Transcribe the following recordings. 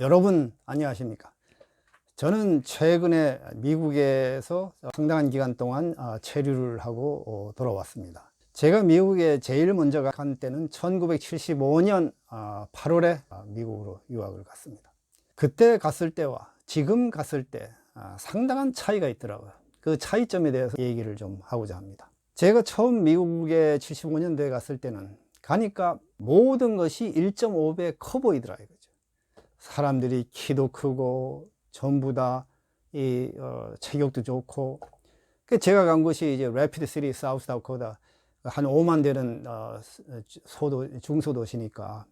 여러분 안녕하십니까? 저는 최근에 미국에서 상당한 기간 동안 아, 체류를 하고 어, 돌아왔습니다. 제가 미국에 제일 먼저 간 때는 1975년 8월에 아, 미국으로 유학을 갔습니다. 그때 갔을 때와 지금 갔을 때 아, 상당한 차이가 있더라고요. 그 차이점에 대해서 얘기를 좀 하고자 합니다. 제가 처음 미국에 75년도에 갔을 때는 가니까 모든 것이 1.5배 커 보이더라 이거죠. 사람들이 키도 크고 전부 다이 어, 체격도 좋고 그 제가 간 곳이 이제 레피드 시티 사우스 다코다 한 5만 되는 어, 소도 중소도시니까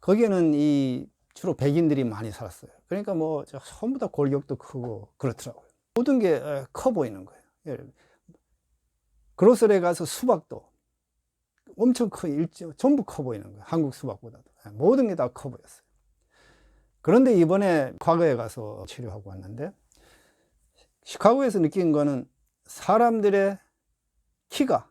거기에는 이 주로 백인들이 많이 살았어요. 그러니까 뭐 전부 다 골격도 크고 그렇더라고요. 모든 게 커 보이는 거예요. 예. 그로스에 가서 수박도 엄청 커, 일정, 전부 커 보이는 거예요. 한국 수박보다도. 예, 모든 게 다 커 보였어요. 그런데 이번에 과거에 가서 치료하고 왔는데, 시카고에서 느낀 거는 사람들의 키가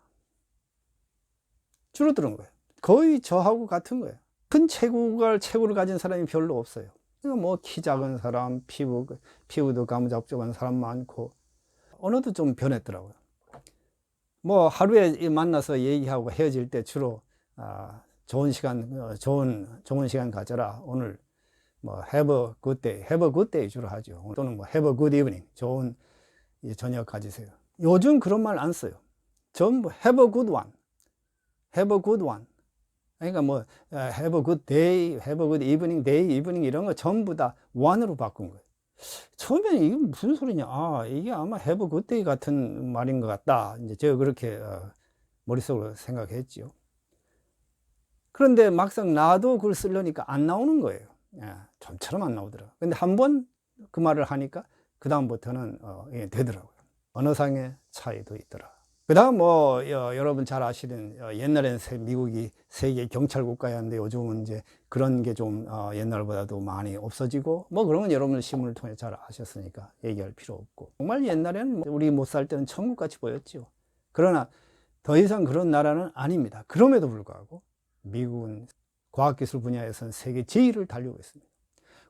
줄어드는 거예요. 거의 저하고 같은 거예요. 큰 체구를, 체구를 가진 사람이 별로 없어요. 그러니까 뭐키 작은 사람, 피부, 피부도 가무잡잡한 사람 많고, 언어도 좀 변했더라고요. 뭐 하루에 만나서 얘기하고 헤어질 때 주로 아, 좋은 시간, 어, 좋은 좋은 시간 가져라. 오늘 뭐 have a good day, have a good day 주로 하죠. 또는 뭐 have a good evening, 좋은 저녁 가지세요. 요즘 그런 말 안 써요. 전부 have a good one, have a good one. 그러니까 뭐 have a good day, have a good evening, day, evening 이런 거 전부 다 one으로 바꾼 거예요. 처음에는 이게 무슨 소리냐. 아, 이게 아마 have a good day 같은 말인 것 같다. 이제 제가 그렇게 어, 머릿속으로 생각했지요. 그런데 막상 나도 그걸 쓰려니까 안 나오는 거예요. 예, 좀처럼 안 나오더라고요. 근데 한 번 그 말을 하니까 그 다음부터는 어, 예, 되더라고요. 언어상의 차이도 있더라. 그 다음 뭐, 어, 여러분 잘 아시는, 어, 옛날에는 세, 미국이 세계 경찰 국가였는데 요즘은 이제 그런 게좀 어, 옛날보다도 많이 없어지고 뭐 그런 건 여러분들 신문을 통해 잘 아셨으니까 얘기할 필요 없고. 정말 옛날에는 뭐 우리 못 살 때는 천국같이 보였죠. 그러나 더 이상 그런 나라는 아닙니다. 그럼에도 불구하고 미국은 과학기술 분야에서는 세계 제일을 달리고 있습니다.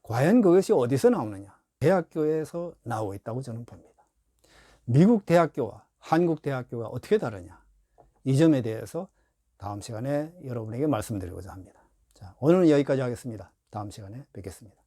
과연 그것이 어디서 나오느냐? 대학교에서 나오고 있다고 저는 봅니다. 미국 대학교와 한국 대학교가 어떻게 다르냐? 이 점에 대해서 다음 시간에 여러분에게 말씀드리고자 합니다. 자, 오늘은 여기까지 하겠습니다. 다음 시간에 뵙겠습니다.